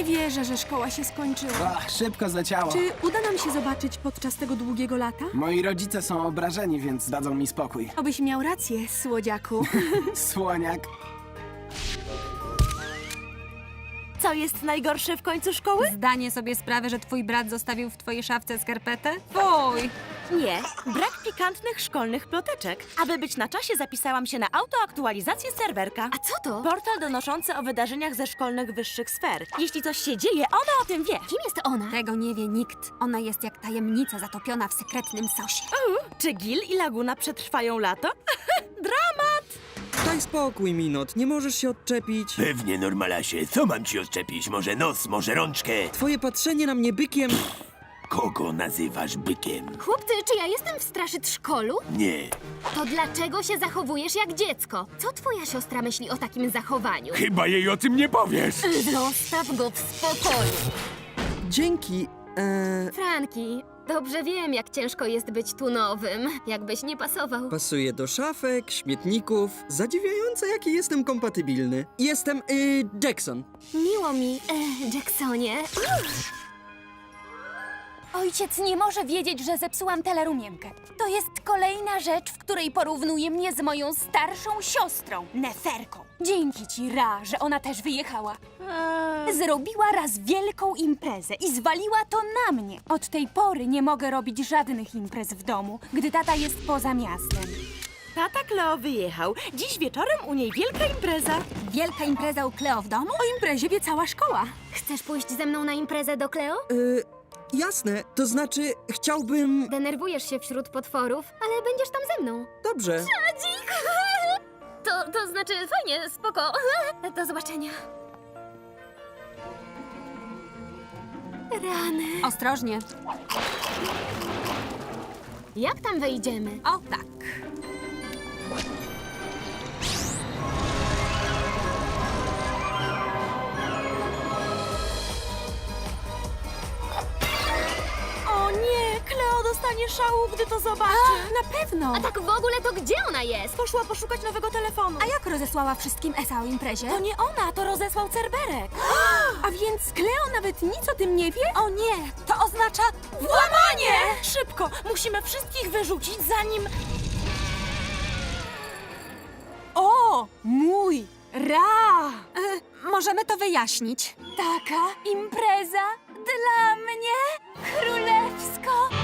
Nie wierzę, że szkoła się skończyła. Ach, szybko zaciało. Czy uda nam się zobaczyć podczas tego długiego lata? Moi rodzice są obrażeni, więc dadzą mi spokój. Obyś miał rację, słodziaku. Słoniak. Co jest najgorsze w końcu szkoły? Zdanie sobie sprawy, że twój brat zostawił w twojej szafce skarpetę? Fuj! Nie, brak pikantnych szkolnych ploteczek. Aby być na czasie, zapisałam się na autoaktualizację serwerka. A co to? Portal donoszący o wydarzeniach ze szkolnych wyższych sfer. Jeśli coś się dzieje, ona o tym wie. Kim jest ona? Tego nie wie nikt. Ona jest jak tajemnica zatopiona w sekretnym sosie. Czy Gil i Laguna przetrwają lato? Daj spokój, Minot, nie możesz się odczepić. Pewnie, Normalasie. Co mam ci odczepić? Może nos, może rączkę? Twoje patrzenie na mnie bykiem... Kogo nazywasz bykiem? Chłopcy, czy ja jestem w straszytrzkolu? Nie. To dlaczego się zachowujesz jak dziecko? Co twoja siostra myśli o takim zachowaniu? Chyba jej o tym nie powiesz. Zostaw go w spokoju. Dzięki, eee, Franki, dobrze wiem, jak ciężko jest być tu nowym. Jakbyś nie pasował. pasuje do szafek, śmietników. Zadziwiające, jaki jestem kompatybilny. Jestem, y, Jackson. Miło mi, e, Jacksonie. Ojciec nie może wiedzieć, że zepsułam telerumienkę. To jest kolejna rzecz, w której porównuje mnie z moją starszą siostrą, Neferką. Dzięki ci, Ra, że ona też wyjechała. Zrobiła raz wielką imprezę i zwaliła to na mnie. Od tej pory nie mogę robić żadnych imprez w domu, gdy tata jest poza miastem. Tata Kleo wyjechał. Dziś wieczorem u niej wielka impreza. Wielka impreza u Kleo w domu? O imprezie wie cała szkoła. Chcesz pójść ze mną na imprezę do Cleo? Y, jasne, to znaczy, chciałbym... Denerwujesz się wśród potworów, ale będziesz tam ze mną. Dobrze. Dzik! To, to znaczy fajnie, spoko. Do zobaczenia. Rany. Ostrożnie. Jak tam wejdziemy? O, tak. Dostanie szału, gdy to zobaczy. Na pewno. A tak w ogóle to gdzie ona jest? Poszła poszukać nowego telefonu. A jak rozesłała wszystkim Esa o imprezie? To nie ona, to rozesłał Cerberek. A więc Kleo nawet nic o tym nie wie? O nie, to oznacza włamanie! Szybko, musimy wszystkich wyrzucić, zanim... O, mój Ra! E, możemy to wyjaśnić. Taka impreza dla mnie, królewna.